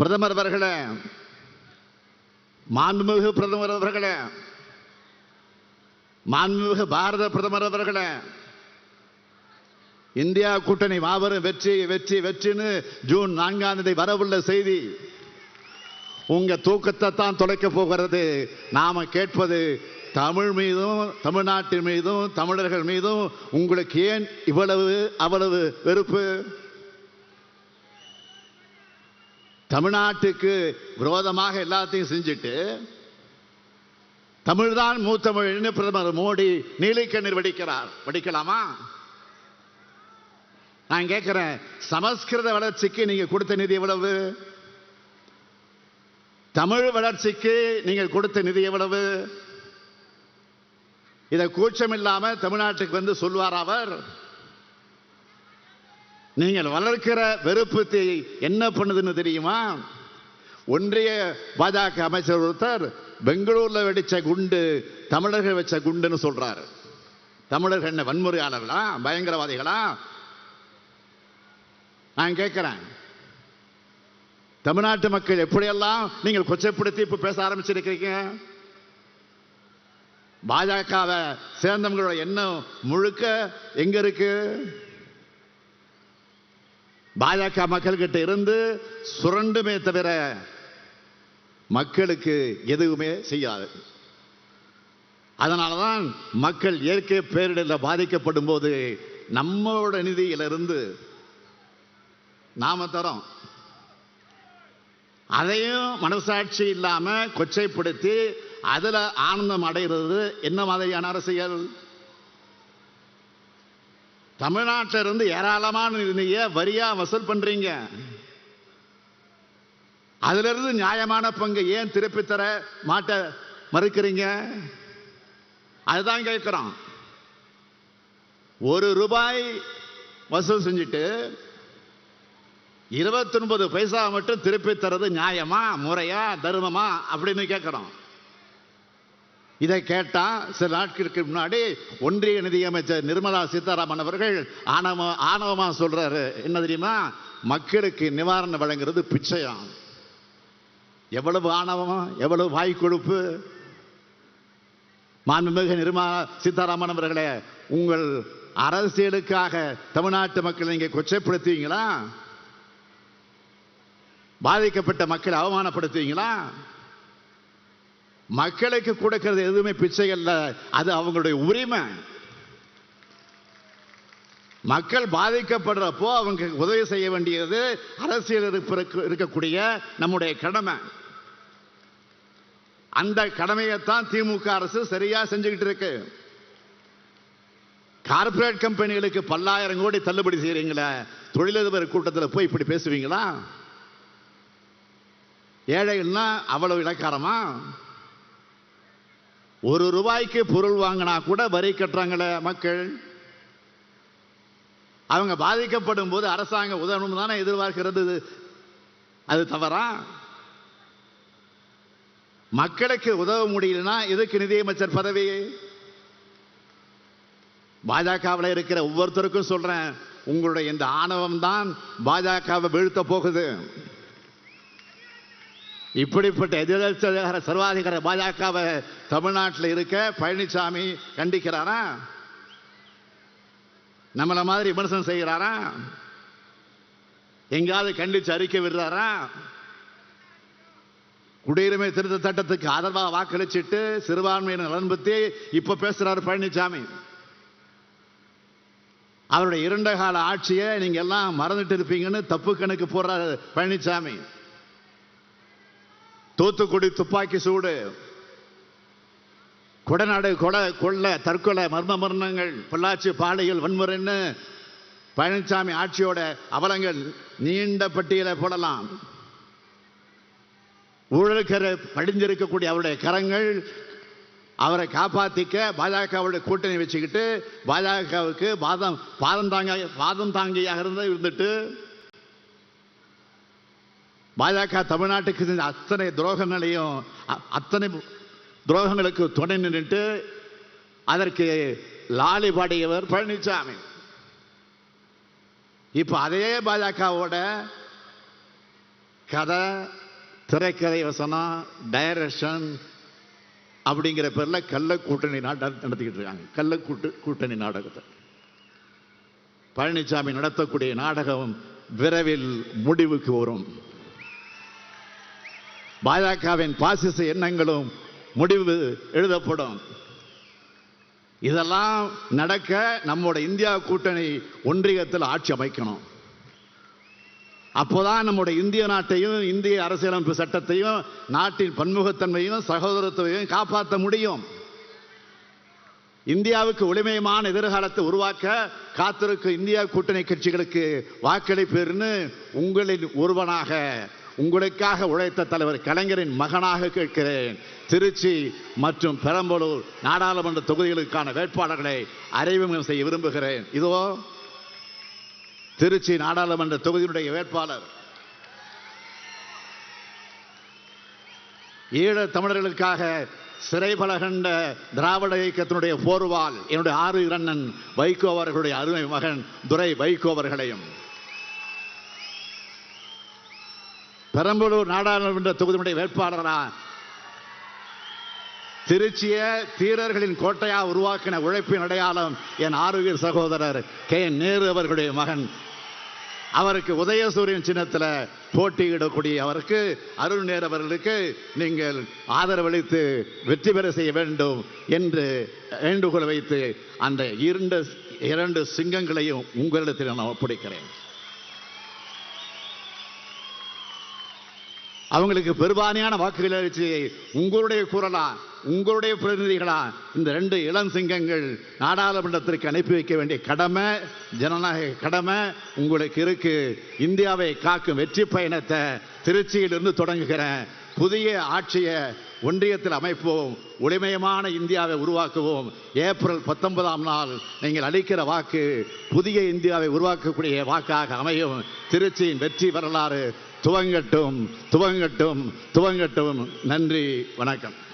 பிரதமர் அவர்களே மாண்புமிகு பிரதமர் அவர்களே மாண்புமிகு பாரத பிரதமர் அவர்களே இந்தியா கூட்டணி மாபெரும் வெற்றி வெற்றி வெற்றின்னு ஜூன் நான்காம் தேதி வரவுள்ள செய்தி உங்க தூக்கத்தை தான் தொலைக்க போகிறது. நாம கேட்பது தமிழ் மீதும் தமிழ்நாட்டின் மீதும் தமிழர்கள் மீதும் உங்களுக்கு ஏன் இவ்வளவு அவ்வளவு வெறுப்பு? தமிழ்நாட்டுக்கு விரோதமாக எல்லாத்தையும் செஞ்சுட்டு தமிழ்தான் மூத்தமிழ்னு பிரதமர் மோடி நீலிக்கண்ணீர் வடிக்கிறார். வடிக்கலாமா? நான் கேட்கிறேன் சமஸ்கிருத வளர்ச்சிக்கு நீங்க கொடுத்த நிதி எவ்வளவு? தமிழ் வளர்ச்சிக்கு நீங்கள் கொடுத்த நிதி எவ்வளவு? இதை கூச்சம் இல்லாம தமிழ்நாட்டுக்கு வந்து சொல்வார் அவர்? நீங்கள் வளர்க்கிற வெறுப்பு தீ என்ன பண்ணுதுன்னு தெரியுமா? ஒன்றிய பாஜக அமைச்சர் ஒருத்தர் பெங்களூர்ல வெடிச்ச குண்டு தமிழர்கள் வச்ச குண்டுன்னு சொல்றாரு. தமிழர்கள் என்ன வன்முறையாளர்களா? பயங்கரவாதிகளா? நான் கேட்கிறேன். தமிழ்நாட்டு மக்கள் எப்படியெல்லாம் நீங்கள் கொச்சைப்படுத்தி இப்ப பேச ஆரம்பிச்சிருக்கீங்க பாஜகவை சேர்ந்தவங்களோட எண்ணம் முழுக்க எங்க இருக்கு? பாஜக மக்கள்கிட்ட இருந்து சுரண்டுமே தவிர மக்களுக்கு எதுவுமே செய்யாது. அதனாலதான் மக்கள் இயற்கை பேரிடரில் பாதிக்கப்படும் போது நம்மளோட நிதியிலிருந்து நாம தரோம். அதையும் மனசாட்சி இல்லாமல் கொச்சைப்படுத்தி அதுல ஆனந்தம் அடைகிறது. என்ன மாதிரியான அரசியல்? தமிழ்நாட்டில் இருந்து ஏராளமான நிதியை வரியா வசூல் பண்றீங்க. அதுல இருந்து நியாயமான பங்கு ஏன் திருப்பி தர மாட்ட மறுக்கிறீங்க? அதுதான் கேட்கிறோம். ஒரு ரூபாய் வசூல் செஞ்சுட்டு இருபத்தி ஒன்பது பைசா மட்டும் திருப்பி தரது நியாயமா முறையா தர்மமா அப்படின்னு கேட்கிறோம். இதை கேட்டா சில நாட்களுக்கு முன்னாடி ஒன்றிய நிதியமைச்சர் நிர்மலா சீதாராமன் அவர்கள் ஆணவ ஆணவமா சொல்றாரு. என்ன தெரியுமா? மக்களுக்கு நிவாரணம் வழங்குறது பிச்சையாம். எவ்வளவு ஆணவம் எவ்வளவு வாய் கொழுப்பு மாண்புமிகு நிர்மலா சீதாராமன் அவர்களே உங்கள் அரசியலுக்காக தமிழ்நாட்டு மக்களை இங்கே கொச்சைப்படுத்துவீங்களா? பாதிக்கப்பட்ட மக்களை அவமானப்படுத்துவீங்களா? மக்களுக்கு கொடுக்கிறது எதுவுமே பிச்சை அல்ல. அது அவங்களுடைய உரிமை. மக்கள் பாதிக்கப்படுறப்போ அவங்க உதவி செய்ய வேண்டியது அரசியல் இருப்பிற்கு- இருக்கக்கூடிய நம்முடைய கடமை. அந்த கடமையைத்தான் திமுக அரசு சரியா செஞ்சுக்கிட்டு இருக்கு. கார்ப்பரேட் கம்பெனிகளுக்கு பல்லாயிரம் கோடி தள்ளுபடி செய்கிறீங்களே தொழிலதிபர் கூட்டத்தில் போய் இப்படி பேசுவீங்களா? ஏழைகள்னா அவ்வளவு இலக்காரமா? ஒரு ரூபாய்க்கு பொருள் வாங்கினா கூட வரி கட்டுறாங்களே மக்கள். அவங்க பாதிக்கப்படும் போது அரசாங்கம் உதவணும் தானே எதிர்பார்க்கிறது. அது தவறா? மக்களுக்கு உதவ முடியலன்னா எதுக்கு நிதியமைச்சர் பதவி? பாஜகவில் இருக்கிற ஒவ்வொருத்தருக்கும் சொல்றேன் உங்களுடைய இந்த ஆணவம் தான் பாஜகவை வீழ்த்த போகுது. இப்படிப்பட்ட எதிர்த்த சர்வாதிகார பாஜகவை தமிழ்நாட்டில் இருக்க பழனிசாமி கண்டிக்கிறாரா? நம்மளை மாதிரி விமர்சனம் செய்கிறாரா? எங்காவது கண்டிச்சு அறிக்கை விடுறாரா? குடியுரிமை திருத்த சட்டத்துக்கு ஆதரவாக வாக்களிச்சிட்டு சிறுபான்மையினர் நலன் பற்றி இப்ப பேசுறாரு பழனிசாமி. அவருடைய இரண்ட கால ஆட்சியை நீங்க எல்லாம் மறந்துட்டு இருப்பீங்கன்னு தப்பு கணக்கு போடுறாரு பழனிசாமி. தூத்துக்குடி துப்பாக்கி சூடு. கொடநாடு கொலை கொள்ளை தற்கொலை மர்ம மரணங்கள் பொள்ளாச்சி பாடையில் வன்முறைன்னு பழனிசாமி ஆட்சியோட அவலங்கள் நீண்ட பட்டியலை போடலாம். ஊழல்கர படிஞ்சிருக்கக்கூடிய அவருடைய கரங்கள் அவரை காப்பாத்திக்க பாஜகவுடைய கூட்டணி வச்சுக்கிட்டு பாஜகவுக்கு பாதம் பாதம் தாங்க பாதம் தாங்கியாக இருந்து இருந்துட்டு பாஜக தமிழ்நாட்டுக்கு செஞ்ச அத்தனை துரோகங்களையும் அத்தனை துரோகங்களுக்கு துணை நின்றுட்டு அதற்கு லாலி பாடியவர் பழனிசாமி இப்ப அதே பாஜகவோட கதை திரைக்கதை வசனம் டைரக்ஷன் அப்படிங்கிற பேரில் கள்ள கூட்டணி நாடகம் நடத்திக்கிட்டு இருக்காங்க. கள்ள கூட்டு கூட்டணி நாடகத்தை. பழனிசாமி நடத்தக்கூடிய நாடகம் விரைவில் முடிவுக்கு வரும். பாஜகவின் பாசிச எண்ணங்களும் முடிவு எழுதப்படும். இதெல்லாம் நடக்க நம்மோட இந்தியா கூட்டணி ஒன்றியத்தில் ஆட்சி அமைக்கணும். அப்போதான் நம்முடைய இந்திய நாட்டையும் இந்திய அரசியலமைப்பு சட்டத்தையும் நாட்டின் பன்முகத்தன்மையும் சகோதரத்துவையும் காப்பாற்ற முடியும். இந்தியாவுக்கு ஒளிமயமான எதிர்காலத்தை உருவாக்க காத்திருக்கும் இந்தியா கூட்டணி கட்சிகளுக்கு வாக்களிப்பேர்னு உங்களின் ஒருவனாக உங்களுக்காக உழைத்த தலைவர் கலைஞரின் மகனாக கேட்கிறேன். திருச்சி மற்றும் பெரம்பலூர் நாடாளுமன்ற தொகுதிகளுக்கான வேட்பாளர்களை அறிமுகம் செய்ய விரும்புகிறேன். இதோ திருச்சி நாடாளுமன்ற தொகுதியினுடைய வேட்பாளர். ஈழத் தமிழர்களுக்காக சிறைபல கண்ட திராவிட இயக்கத்தினுடைய போர்வால் என்னுடைய ஆறு இரண்ணன் வைகோ அவர்களுடைய அருமை மகன் துரை வைகோ அவர்களையும். பெரம்பலூர் நாடாளுமன்ற தொகுதியுடைய வேட்பாளரா திருச்சிய தீரர்களின் கோட்டையா உருவாக்கின உழைப்பின் அடையாளம் என் ஆரோக்கிய சகோதரர் கே. நேரு அவர்களுடைய மகன். அவருக்கு உதயசூரியன் சின்னத்தில் போட்டியிடக்கூடிய அவருக்கு அருள் நேர் அவர்களுக்கு நீங்கள் ஆதரவளித்து வெற்றி பெற செய்ய வேண்டும் என்று வேண்டுகோள் வைத்து அந்த இரண்டு இரண்டு சிங்கங்களையும் உங்களிடத்தில் நான் ஒப்படைக்கிறேன். அவங்களுக்கு பெரும்பான்மையான வாக்குகள் அளிச்சு உங்களுடைய குரலா உங்களுடைய பிரதிநிதிகளா இந்த ரெண்டு இளம் சிங்கங்கள் நாடாளுமன்றத்திற்கு அனுப்பி வைக்க வேண்டிய கடமை ஜனநாயக கடமை உங்களுக்கு இருக்கு. இந்தியாவை காக்கும் வெற்றி பயணத்தை திருச்சியிலிருந்து தொடங்குகிறேன். புதிய ஆட்சியை ஒன்றியத்தில் அமைப்போம் ஒளிமயமான இந்தியாவை உருவாக்குவோம். ஏப்ரல் பத்தொன்பதாம் நாள் நீங்கள் அளிக்கிற வாக்கு புதிய இந்தியாவை உருவாக்கக்கூடிய வாக்காக அமையும். திருச்சியின் வெற்றி வரலாறு துவங்கட்டும் துவங்கட்டும் துவங்கட்டும். நன்றி வணக்கம்.